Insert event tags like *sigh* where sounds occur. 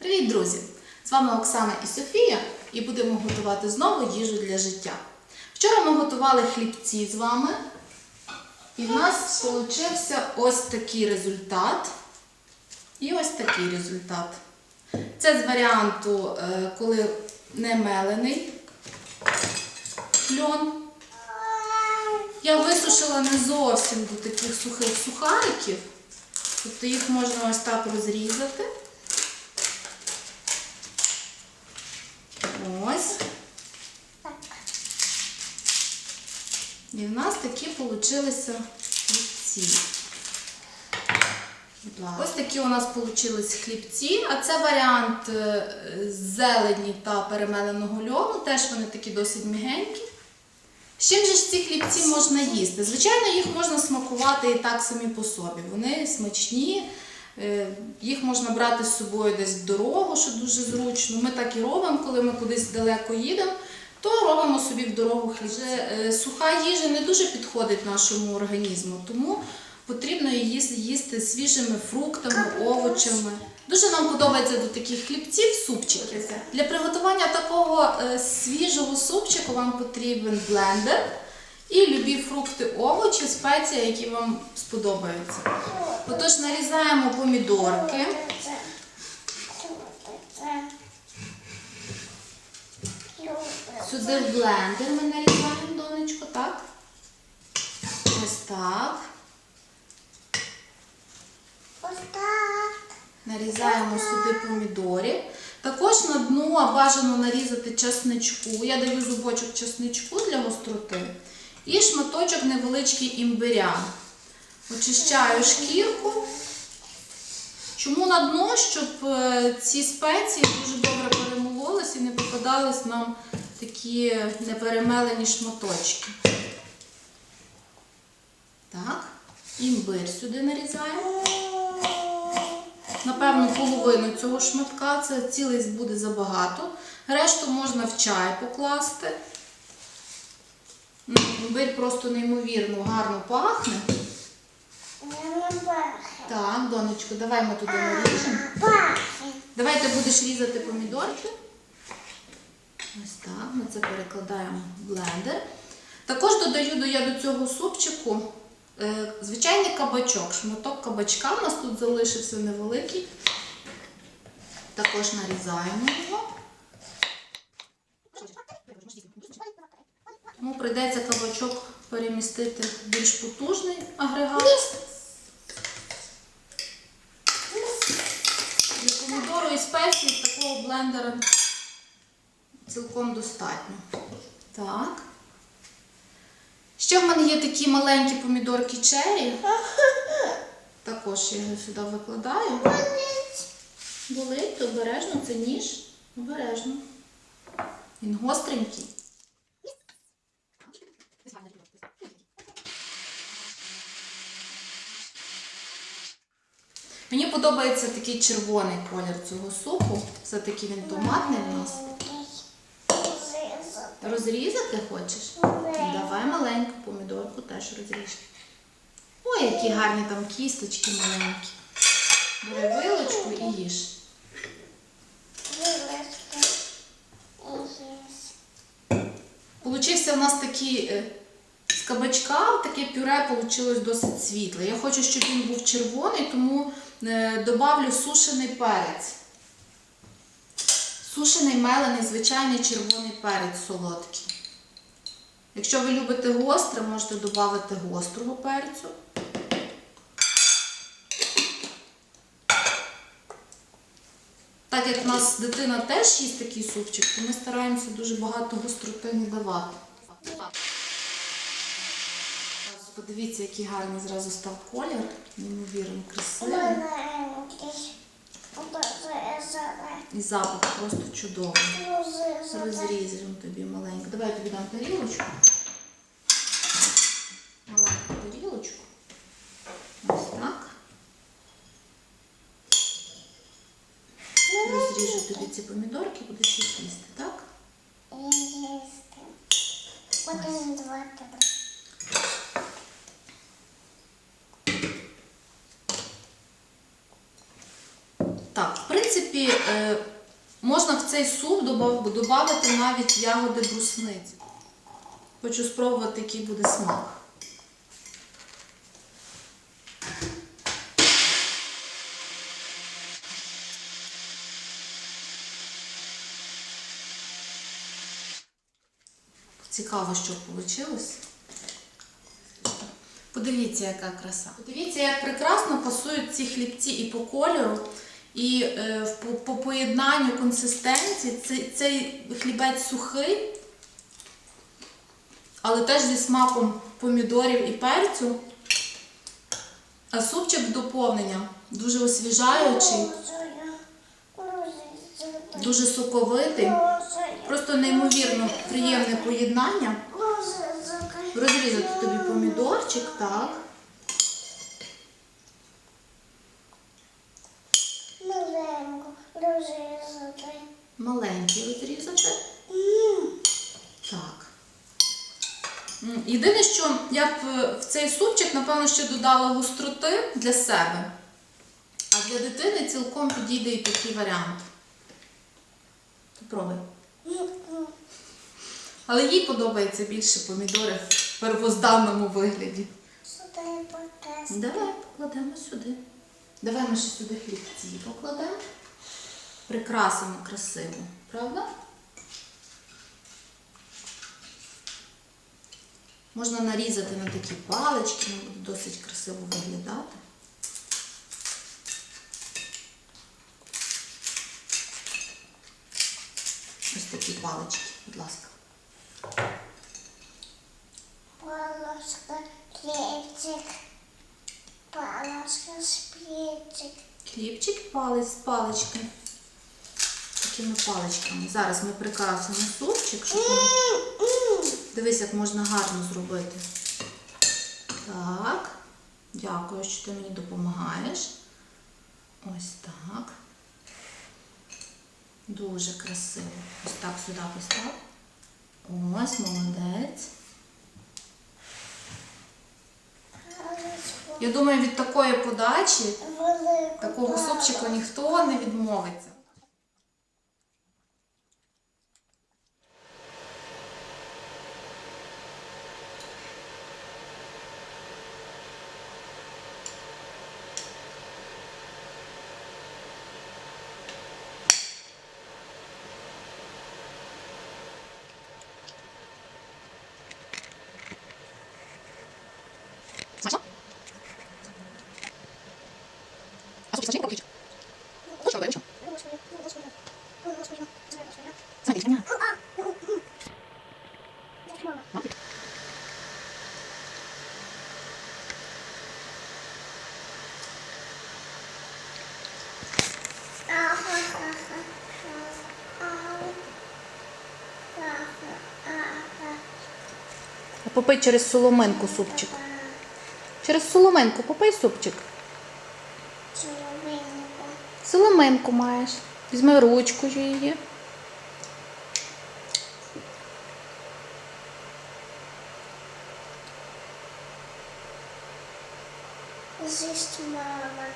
Привіт, друзі! З вами Оксана і Софія, і будемо готувати знову їжу для життя. Вчора ми готували хлібці з вами, і в нас вийшов ось такий результат. І ось такий результат. Це з варіанту, е, коли не мелений льон. Я висушила не зовсім до таких сухих сухариків. Тобто їх можна ось так розрізати. Ось. І в нас такі получилися хлібці. Ось такі у нас получились хлібці, а це варіант е, зелені та перемеленого льону. Теж вони такі досить мігенькі. З чим же ж ці хлібці можна їсти? Звичайно, їх можна смакувати і так самі по собі. Вони смачні, е, їх можна брати з собою десь в дорогу, що дуже зручно. Ми так і робимо, коли ми кудись далеко їдемо, то робимо собі в дорогу хліб. Е, Суха їжа не дуже підходить нашому організму, тому потрібно її їсти свіжими фруктами, овочами. Дуже нам подобається до таких хлібців супчики. Для приготування такого е, свіжого супчику вам потрібен блендер і любі фрукти, овочі, спеції, які вам сподобаються. Отож, нарізаємо помідорки. Сюди в блендер ми нарізаємо, донечко, так? Ось так. Нарізаємо сюди помідорів. Також на дно бажано нарізати чесничку. Я даю зубочок чесничку для гостроти. І шматочок невеличкий імбиря. Очищаю шкірку. Чому на дно? Щоб е, ці спеції дуже добре перемололись і не попадались нам такі неперемелені шматочки. Так, імбир сюди нарізаємо. Напевно, половину цього шматка, це цілий буде забагато. Решту можна в чай покласти. М, Імбир просто неймовірно гарно пахне. Так, донечко, давай ми туди наріжемо. Давай ти будеш різати помідорки. Ось так, ми це перекладаємо в блендер. Також додаю до я до цього супчику е, звичайний кабачок. Шматок кабачка у нас тут залишився невеликий. Також нарізаємо його. Тому прийдеться кабачок перемістити в більш потужний агрегат. Для помідору і спецій такого блендера цілком достатньо. Так. Ще в мене є такі маленькі помідорки черрі. *laughs* Також я його сюди викладаю. Болить, то обережно, це ніж. Обережно. Він гостренький. Мені подобається такий червоний колір цього супу. Все-таки він томатний в нас. Розрізати хочеш? Давай маленьку помідорку теж розріж. Ой, які гарні там кісточки маленькі. Бери вилочку і їж. Получився у нас такий е, з кабачка, таке пюре вийшло досить світле. Я хочу, щоб він був червоний, тому е, добавлю сушений перець. Сушений мелений, звичайний червоний перець солодкий. Якщо ви любите гостре, можете додати гострого перцю. Так як в нас дитина теж їсть такий супчик, то ми стараємося дуже багато гостроти не давати. Подивіться, який гарний зразу став колір, неймовірно красивий. І запах просто чудовий. Розрізаємо тобі маленьку. Давай я тобі дам тарілочку. Маленьку тарілочку. Ось так. Розріжу тобі ці помідорки, будеш їх їсти, так? Принципі, е, можна в цей суп додати навіть ягоди брусниці. Хочу спробувати, який буде смак. Цікаво, що вийшло. Подивіться, яка краса. Подивіться, як прекрасно пасують ці хлібці і по кольору, і е, по, по поєднанню консистенції. Цей, цей хлібець сухий, але теж зі смаком помідорів і перцю. А супчик доповнення дуже освіжаючий, дуже соковитий, просто неймовірно приємне поєднання. Розрізати тобі помідорчик, так. Маленько розрізати. Маленький розрізати. Так. Єдине, що я б е, в цей супчик, напевно, ще додала гостроти для себе. А для дитини цілком підійде і такий варіант. Попробуй. Але їй подобається більше помідори в первозданному вигляді. Сюди показ. Давай покладемо сюди. Давай ми ще сюди хлібці покладемо. Прикрасимо красиво, правда? Можна нарізати на такі палички, будуть досить красиво виглядати. Ось такі палички, будь ласка. Палочка, хлібчик. Палочка, шпільчик. Хлібчик, палець, палички. Такими паличками. Зараз ми прикрасимо супчик, щоб Дивись, як можна гарно зробити. Так. Дякую, що ти мені допомагаєш. Ось так. Дуже красиво. Ось так сюди постав. Ось, молодець. Я думаю, від такої подачі, такого супчику палочку. ніхто не відмовиться. Смачно? А суп смачний поки Що робиш? Смотри, сама. А попий через соломинку супчик. Через соломинку попий супчик. Соломинку Соломинку маєш. Візьми ручку її. З'їсть мама.